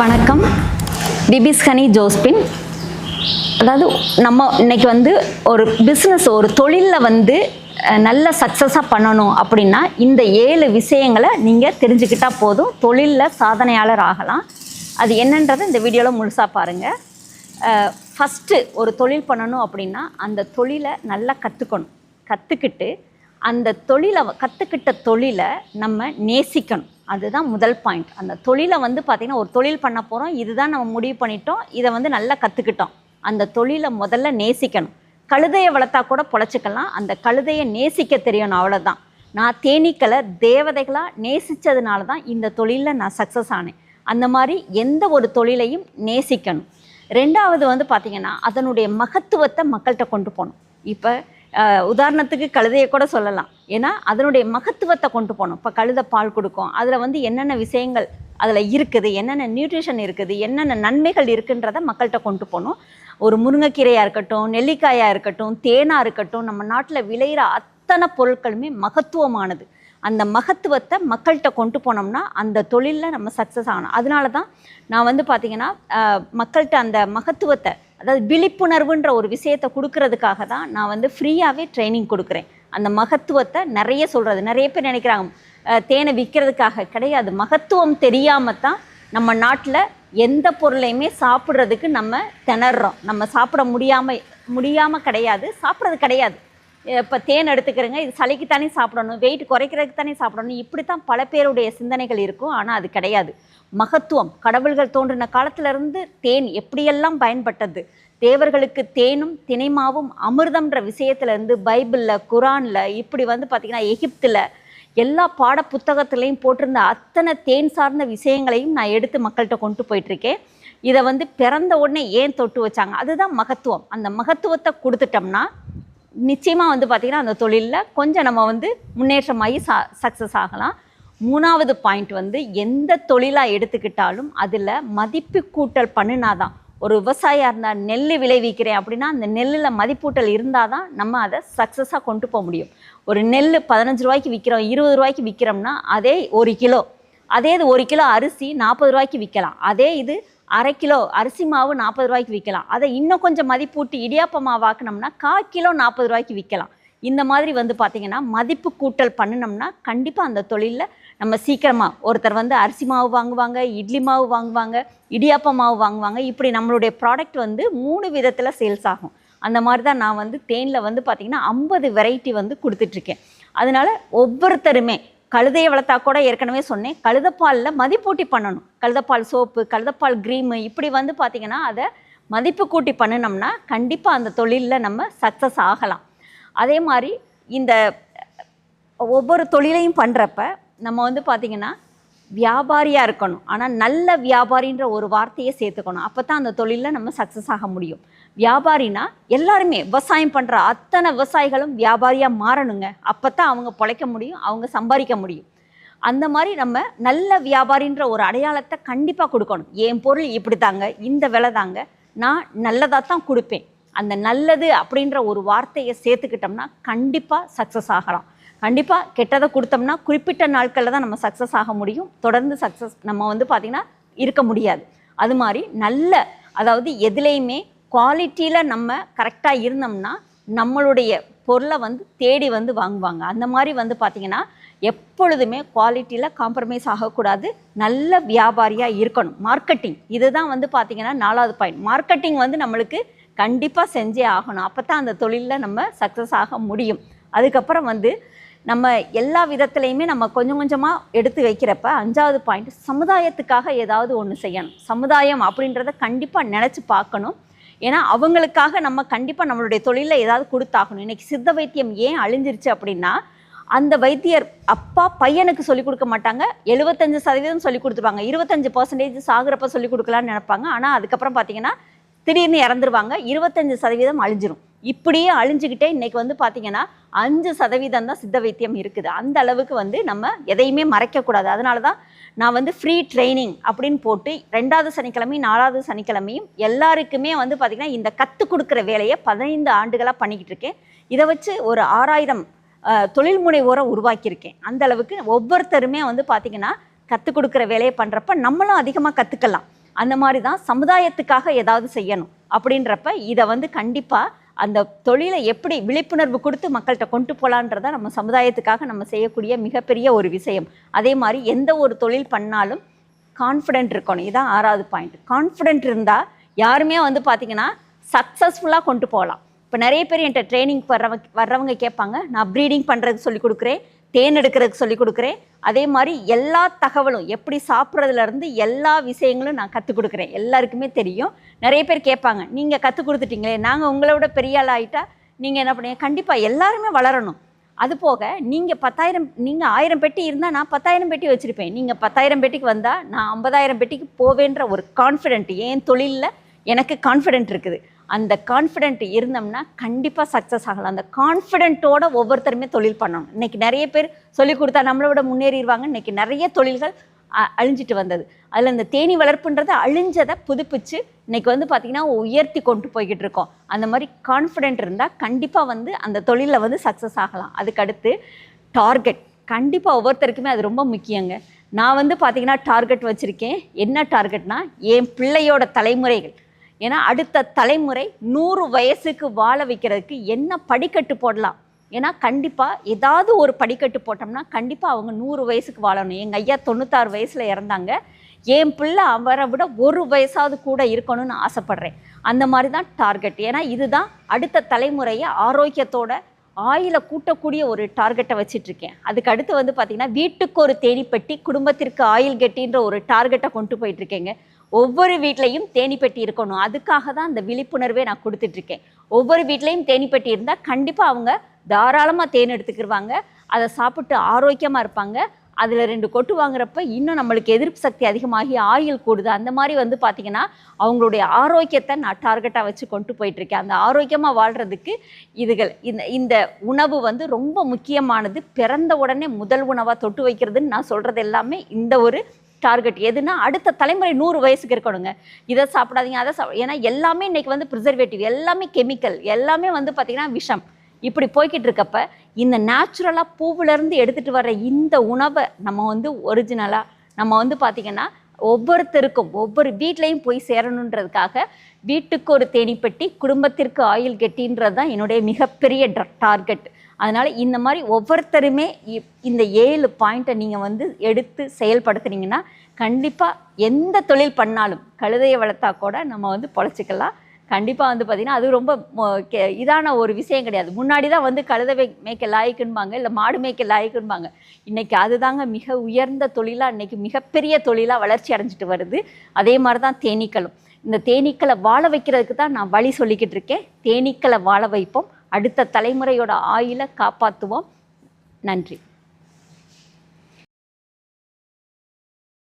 வணக்கம். பிபிஸ் Honey Josephine. அதாவது நம்ம இன்னைக்கு வந்து ஒரு பிஸ்னஸ் ஒரு தொழிலில் வந்து நல்ல சக்ஸஸாக பண்ணணும் அப்படின்னா இந்த ஏழு விஷயங்களை நீங்கள் தெரிஞ்சுக்கிட்டால் போதும். தொழிலில் சாதனையாளர் ஆகலாம். அது என்னன்றதை இந்த வீடியோவில் முழுசாக பாருங்கள் ஃபஸ்ட்டு ஒரு தொழில் பண்ணணும் அப்படின்னா அந்த தொழிலை நல்லா கற்றுக்கணும் கற்றுக்கிட்டு அந்த தொழிலை கற்றுக்கிட்ட தொழிலை நம்ம நேசிக்கணும். அதுதான் முதல் பாயிண்ட் அந்த தொழிலை வந்து பார்த்திங்கன்னா ஒரு தொழில் பண்ண போகிறோம் இதுதான் நம்ம முடிவு பண்ணிட்டோம். இதை வந்து நல்லா கற்றுக்கிட்டோம் அந்த தொழிலை முதல்ல நேசிக்கணும். கழுதையை வளர்த்தா கூட பொழைச்சிக்கலாம். அந்த கழுதையை நேசிக்க தெரியணும் அவ்வளோதான் நான் தேனீக்களை தேவதைகளாக நேசித்ததுனால தான் இந்த தொழிலில் நான் சக்ஸஸ் ஆனேன். அந்த மாதிரி எந்த ஒரு தொழிலையும் நேசிக்கணும். ரெண்டாவது வந்து பார்த்திங்கன்னா அதனுடைய மகத்துவத்தை மக்கள்கிட்ட கொண்டு போகணும். இப்போ உதாரணத்துக்கு கழுதையை கூட சொல்லலாம். ஏன்னா அதனுடைய மகத்துவத்தை கொண்டு போகணும். இப்போ கழுதை பால் கொடுக்கும். அதில் வந்து என்னென்ன விஷயங்கள் அதில் இருக்குது என்னென்ன நியூட்ரிஷன் இருக்குது என்னென்ன நன்மைகள் இருக்குன்றத மக்கள்கிட்ட கொண்டு போகணும். ஒரு முருங்கைக்கீரையாக இருக்கட்டும் நெல்லிக்காயாக இருக்கட்டும் தேனாக இருக்கட்டும் நம்ம நாட்டில் விளையிற அத்தனை பொருட்களுமே மகத்துவமானது. அந்த மகத்துவத்தை மக்கள்கிட்ட கொண்டு போனோம்னா அந்த தொழிலில் நம்ம சக்ஸஸ் ஆகணும். அதனால தான் நான் வந்து பார்த்திங்கன்னா மக்கள்கிட்ட அந்த மகத்துவத்தை அதாவது விழிப்புணர்வுன்ற ஒரு விஷயத்தை கொடுக்கறதுக்காக தான் நான் வந்து ஃப்ரீயாகவே ட்ரைனிங் கொடுக்குறேன். அந்த மகத்துவத்தை நிறைய சொல்கிறது நிறைய பேர் நினைக்கிறாங்க தேனை விற்கிறதுக்காக கிடையாது. மகத்துவம் தெரியாமல் தான் நம்ம நாட்டில் எந்த பொருளையுமே சாப்பிட்றதுக்கு நம்ம திணறோம். நம்ம சாப்பிட முடியாமல் முடியாமல் கிடையாது. சாப்பிட்றது கிடையாது. இப்போ தேன் எடுத்துக்கிறேங்க. இது சளிக்கு தானே சாப்பிடணும். வெயிட் குறைக்கிறதுக்கு தானே சாப்பிடணும். இப்படி தான் பல பேருடைய சிந்தனைகள் இருக்கும். ஆனால் அது கிடையாது. மகத்துவம். கடவுள்கள் தோன்றின காலத்திலிருந்து தேன் எப்படியெல்லாம் பயன்பட்டது? தேவர்களுக்கு தேனும் தினைமாவும் அமிர்தம்ன்ற விஷயத்துலேருந்து பைபிளில் குரானில் இப்படி வந்து பார்த்திங்கன்னா எகிப்தில் எல்லா பாட புத்தகத்துலேயும் போட்டிருந்த அத்தனை தேன் சார்ந்த விஷயங்களையும் நான் எடுத்து மக்கள்கிட்ட கொண்டு போயிட்டுருக்கேன். இதை வந்து பிறந்த உடனே ஏன் தொட்டு வச்சாங்க? அதுதான் மகத்துவம். அந்த மகத்துவத்தை கொடுத்துட்டோம்னா நிச்சயமாக வந்து பார்த்திங்கன்னா அந்த தொழிலில் கொஞ்சம் நம்ம வந்து முன்னேற்றமாகி ச சக்ஸஸ் ஆகலாம். மூணாவது பாயிண்ட் வந்து எந்த தொழிலாக எடுத்துக்கிட்டாலும் அதில் மதிப்பு கூட்டல் பண்ணினாதான். ஒரு விவசாயியாக இருந்தால் நெல் விளைவிக்கிறேன் அப்படின்னா அந்த நெல்லில் மதிப்பூட்டல் இருந்தால் தான் நம்ம அதை சக்ஸஸாக கொண்டு போக முடியும். ஒரு நெல் பதினஞ்சு ரூபாய்க்கு விற்கிறோம் இருபது ரூபாய்க்கு விற்கிறோம்னா அதே ஒரு கிலோ. அதே இது ஒரு கிலோ அரிசி நாற்பது ரூபாய்க்கு விற்கலாம் அதே இது அரை கிலோ அரிசி மாவு நாற்பது ரூபாய்க்கு விற்கலாம் அதை இன்னும் கொஞ்சம் மதிப்பூட்டி இடியாப்ப மாவாக்கினோம்னா கால் கிலோ நாற்பது ரூபாய்க்கு விற்கலாம் இந்த மாதிரி வந்து பார்த்திங்கன்னா மதிப்பு கூட்டல் பண்ணினோம்னா கண்டிப்பாக அந்த தொழிலில் நம்ம சீக்கிரமாக ஒருத்தர் வந்து அரிசி மாவு வாங்குவாங்க இட்லி மாவு வாங்குவாங்க இடியாப்ப மாவு வாங்குவாங்க. இப்படி நம்மளுடைய ப்ராடக்ட் வந்து மூணு விதத்தில் சேல்ஸ் ஆகும். அந்த மாதிரி தான் நான் வந்து தேனில் வந்து பார்த்திங்கன்னா ஐம்பது வெரைட்டி வந்து கொடுத்துட்ருக்கேன் அதனால் ஒவ்வொருத்தருமே கழுதையை வளர்த்தா கூட ஏற்கனவே சொன்னேன். கழுதப்பாலில் மதிப்பூட்டி பண்ணணும். கழுதப்பால் சோப்பு கழுதப்பால் க்ரீமு இப்படி வந்து பார்த்திங்கன்னா அதை மதிப்பு கூட்டி பண்ணினோம்னா கண்டிப்பாக அந்த தொழிலில் நம்ம சக்ஸஸ் ஆகலாம். அதே மாதிரி இந்த ஒவ்வொரு தொழிலையும் பண்ணுறப்ப நம்ம வந்து பார்த்திங்கன்னா வியாபாரியாக இருக்கணும். ஆனால் நல்ல வியாபாரின்ற ஒரு வார்த்தையை சேர்த்துக்கணும். அப்போ தான் அந்த தொழிலில் நம்ம சக்ஸஸ் ஆக முடியும். வியாபாரினா எல்லாருமே விவசாயம் பண்ணுற அத்தனை விவசாயிகளும் வியாபாரியாக மாறணுங்க. அப்போ தான் அவங்க பிழைக்க முடியும் அவங்க சம்பாதிக்க முடியும். அந்த மாதிரி நம்ம நல்ல வியாபாரின்ற ஒரு அடையாளத்தை கண்டிப்பாக கொடுக்கணும். என் பொருள் இப்படி தாங்க இந்த விலை தாங்க நான் நல்லதாக தான் கொடுப்பேன். அந்த நல்லது அப்படின்ற ஒரு வார்த்தையை சேர்த்துக்கிட்டோம்னா கண்டிப்பாக சக்ஸஸ் ஆகலாம். கண்டிப்பாக கெட்டதை கொடுத்தோம்னா குறிப்பிட்ட நாட்களில் தான் நம்ம சக்ஸஸ் ஆக முடியும். தொடர்ந்து சக்ஸஸ் நம்ம வந்து பார்த்திங்கன்னா இருக்க முடியாது. அது மாதிரி நல்ல அதாவது எதுலேயுமே குவாலிட்டியில் நம்ம கரெக்டாக இருந்தோம்னா நம்மளுடைய பொருளை வந்து தேடி வந்து வாங்குவாங்க. அந்த மாதிரி வந்து பார்த்திங்கன்னா எப்பொழுதுமே குவாலிட்டியில் காம்ப்ரமைஸ் ஆகக்கூடாது. நல்ல வியாபாரியாக இருக்கணும். மார்க்கெட்டிங் இதுதான் வந்து பார்த்திங்கன்னா நாலாவது பாயிண்ட் மார்க்கெட்டிங் வந்து நம்மளுக்கு கண்டிப்பாக செஞ்சே ஆகணும். அப்போ தான் அந்த தொழிலில் நம்ம சக்ஸஸ் ஆக முடியும். அதுக்கப்புறம் வந்து நம்ம எல்லா விதத்துலேயுமே நம்ம கொஞ்சம் கொஞ்சமாக எடுத்து வைக்கிறப்ப அஞ்சாவது பாயிண்ட் சமுதாயத்துக்காக ஏதாவது ஒன்று செய்யணும். சமுதாயம் அப்படின்றத கண்டிப்பாக நினச்சி பார்க்கணும். ஏன்னா அவங்களுக்காக நம்ம கண்டிப்பாக நம்மளுடைய தொழிலில் ஏதாவது கொடுத்தாகணும். இன்னைக்கு சித்த வைத்தியம் ஏன் அழிஞ்சிருச்சு அப்படின்னா அந்த வைத்தியர் அப்பா பையனுக்கு சொல்லிக் கொடுக்க மாட்டாங்க. எழுபத்தஞ்சு சதவீதம் சொல்லி கொடுத்துருவாங்க. இருபத்தஞ்சு பர்சன்டேஜ் சாகுறப்ப சொல்லி கொடுக்கலான்னு நினைப்பாங்க. ஆனால் அதுக்கப்புறம் பார்த்தீங்கன்னா திடீர்னு இறந்துருவாங்க. இருபத்தஞ்சு சதவீதம் அழிஞ்சிரும். இப்படியே அழிஞ்சுக்கிட்டே இன்றைக்கி வந்து பார்த்திங்கன்னா அஞ்சு சதவீதம் தான் சித்த வைத்தியம் இருக்குது. அந்த அளவுக்கு வந்து நம்ம எதையுமே மறைக்கக்கூடாது. அதனால தான் நான் வந்து ஃப்ரீ ட்ரைனிங் அப்படின்னு போட்டு ரெண்டாவது சனிக்கிழமையும் நாலாவது சனிக்கிழமையும் எல்லாருக்குமே வந்து பார்த்திங்கன்னா இந்த கற்றுக் கொடுக்குற வேலையை பதினைந்து ஆண்டுகளாக பண்ணிக்கிட்டு இருக்கேன். இதை வச்சு ஒரு ஆறாயிரம் தொழில் முனைவோரை உருவாக்கியிருக்கேன். அந்த அளவுக்கு ஒவ்வொருத்தருமே வந்து பார்த்திங்கன்னா கற்றுக் கொடுக்குற வேலையை பண்ணுறப்ப நம்மளும் அதிகமாக கற்றுக்கலாம் அந்த மாதிரி தான் சமுதாயத்துக்காக ஏதாவது செய்யணும். அப்படின்றப்ப இதை வந்து கண்டிப்பாக அந்த தொழிலை எப்படி விழிப்புணர்வு கொடுத்து மக்கள்கிட்ட கொண்டு போகலான்றத நம்ம சமுதாயத்துக்காக நம்ம செய்யக்கூடிய மிகப்பெரிய ஒரு விஷயம். அதே மாதிரி எந்த ஒரு தொழில் பண்ணாலும் கான்ஃபிடென்ட் இருக்கணும். இதுதான் ஆறாவது பாயிண்ட் கான்ஃபிடென்ட் இருந்தால் யாருமே வந்து பார்த்திங்கன்னா சக்ஸஸ்ஃபுல்லாக கொண்டு போகலாம். இப்போ நிறைய பேர் என்கிட்ட ட்ரைனிங் வர்றவங்க வர்றவங்க கேட்பாங்க நான் ப்ரீடிங் பண்ணுறதுக்கு சொல்லி கொடுக்குறேன் தேன் எடுக்கிறதுக்கு சொல்லி கொடுக்குறேன். அதே மாதிரி எல்லா தகவலும் எப்படி சாப்பிட்றதுலேருந்து எல்லா விஷயங்களும் நான் கற்றுக் கொடுக்குறேன். எல்லாருக்குமே தெரியும். நிறைய பேர் கேட்பாங்க நீங்கள் கற்றுக் கொடுத்துட்டீங்களே நாங்கள் உங்களை விட பெரிய ஆள் ஆகிட்டா நீங்கள் என்ன பண்ணுங்க? கண்டிப்பாக எல்லாருமே வளரணும். அது போக நீங்கள் பத்தாயிரம் நீங்கள் ஆயிரம் பெட்டி இருந்தால் நான் பத்தாயிரம் பெட்டி வச்சுருப்பேன். நீங்கள் பத்தாயிரம் பெட்டிக்கு வந்தால் நான் ஐம்பதாயிரம் பெட்டிக்கு போவேன்ற ஒரு கான்ஃபிடென்ட் ஏன் தொழிலில் எனக்கு கான்ஃபிடென்ட் இருக்குது. அந்த கான்ஃபிடென்ட் இருந்தோம்னா கண்டிப்பாக சக்ஸஸ் ஆகலாம். அந்த கான்ஃபிடென்ட்டோட ஒவ்வொருத்தருமே தொழில் பண்ணணும். இன்னைக்கு நிறைய பேர் சொல்லி கொடுத்தா நம்மளை விட முன்னேறிடுவாங்க. இன்னைக்கு நிறைய தொழில்கள் அ- அழிஞ்சிட்டு வந்தது. அதில் இந்த தேனி வளர்ப்புன்றதை அழிஞ்சதை புதுப்பிச்சு இன்றைக்கி வந்து பார்த்திங்கன்னா உயர்த்தி கொண்டு போய்கிட்டு இருக்கோம். அந்த மாதிரி கான்ஃபிடென்ட் இருந்தால் கண்டிப்பாக வந்து அந்த தொழிலில் வந்து சக்ஸஸ் ஆகலாம். அதுக்கடுத்து டார்கெட் கண்டிப்பாக ஒவ்வொருத்தருக்குமே அது ரொம்ப முக்கியங்க. நான் வந்து பார்த்திங்கன்னா டார்கெட் வச்சுருக்கேன். என்ன டார்கெட்னால் என் பிள்ளையோட தலைமுறைகள். ஏன்னா அடுத்த தலைமுறை நூறு வயசுக்கு வாழ வைக்கிறதுக்கு என்ன படிக்கட்டு போடலாம்? ஏன்னா கண்டிப்பாக ஏதாவது ஒரு படிக்கட்டு போட்டோம்னா கண்டிப்பாக அவங்க நூறு வயசுக்கு வாழணும். எங்கள் ஐயா தொண்ணூத்தாறு வயசில் இறந்தாங்க. என் பிள்ளை அவரை விட ஒரு வயசாவது கூட இருக்கணும்னு ஆசைப்பட்றேன். அந்த மாதிரி தான் டார்கெட். ஏன்னா இதுதான் அடுத்த தலைமுறையை ஆரோக்கியத்தோட ஆயில கூட்டக்கூடிய ஒரு டார்கெட்டை வச்சிட்ருக்கேன். அதுக்கு அடுத்து வந்து பார்த்திங்கன்னா வீட்டுக்கு ஒரு தேனிப்பட்டி குடும்பத்திற்கு ஆயில் கெட்டின்ற ஒரு டார்கெட்டை கொண்டு போயிட்டுருக்கேங்க ஒவ்வொரு வீட்லேயும் தேனீப்பெட்டி இருக்கணும். அதுக்காக தான் அந்த விழிப்புணர்வே நான் கொடுத்துட்ருக்கேன். ஒவ்வொரு வீட்லேயும் தேனீப்பெட்டி இருந்தால் கண்டிப்பாக அவங்க தாராளமாக தேன் எடுத்துக்கிடுவாங்க அதை சாப்பிட்டு ஆரோக்கியமாக இருப்பாங்க. அதில் ரெண்டு கொட்டு வாங்குறப்ப இன்னும் நம்மளுக்கு எதிர்ப்பு சக்தி அதிகமாகி ஆயில் கூடுது. அந்த மாதிரி வந்து பார்த்திங்கன்னா அவங்களுடைய ஆரோக்கியத்தை நான் டார்கெட்டாக வச்சு கொண்டு போயிட்டுருக்கேன் அந்த ஆரோக்கியமாக வாழ்கிறதுக்கு இதுகள் இந்த இந்த உணவு வந்து ரொம்ப முக்கியமானது. பிறந்த உடனே முதல் உணவாக தொட்டு வைக்கிறதுன்னு நான் சொல்கிறது எல்லாமே இந்த ஒரு டார்கெட் எதுனா அடுத்த தலைமுறை நூறு வயசுக்கு இருக்கணுங்க. இதை சாப்பிடாதீங்க அதை சாப்பிட ஏன்னா எல்லாமே இன்றைக்கி வந்து ப்ரிசர்வேட்டிவ் எல்லாமே கெமிக்கல் எல்லாமே வந்து பார்த்திங்கன்னா விஷம். இப்படி போய்கிட்டு இருக்கப்ப இந்த நேச்சுரலாக பூவிலேருந்து எடுத்துகிட்டு வர்ற இந்த உணவை நம்ம வந்து ஒரிஜினலாக நம்ம வந்து பார்த்திங்கன்னா ஒவ்வொருத்தருக்கும் ஒவ்வொரு வீட்லேயும் போய் சேரணுன்றதுக்காக வீட்டுக்கு ஒரு தேனீப்பெட்டி குடும்பத்திற்கு ஆயில் கெட்டின்றது தான் என்னுடைய மிகப்பெரிய டார்கெட் அதனால் இந்த மாதிரி ஒவ்வொருத்தருமே இந்த ஏழு பாயிண்ட்டை நீங்கள் வந்து எடுத்து செயல்படுத்துனீங்கன்னா கண்டிப்பாக எந்த தொழில் பண்ணாலும் கழுதையை வளர்த்தா கூட நம்ம வந்து பொழைச்சிக்கலாம். கண்டிப்பாக வந்து பார்த்திங்கன்னா அது ரொம்ப மொ- கெ- இதான ஒரு விஷயம் கிடையாது. முன்னாடி தான் வந்து கழுதை மேய்க்க லாய்க்குன்பாங்க இல்லை மாடு மேய்க்க லாய்க்குன்பாங்க. இன்றைக்கி அதுதாங்க மிக உயர்ந்த தொழிலாக இன்றைக்கி மிகப்பெரிய தொழிலாக வளர்ச்சி அடைஞ்சிட்டு வருது. அதே மாதிரி தான் தேனீக்களும். இந்த தேனீக்களை வாழ வைக்கிறதுக்கு தான் நான் வழி சொல்லிக்கிட்டு இருக்கேன். தேனீக்களை வாழ வைப்போம். அடுத்த தலைமுறையோட ஆயில காப்பாற்றுவோம் நன்றி.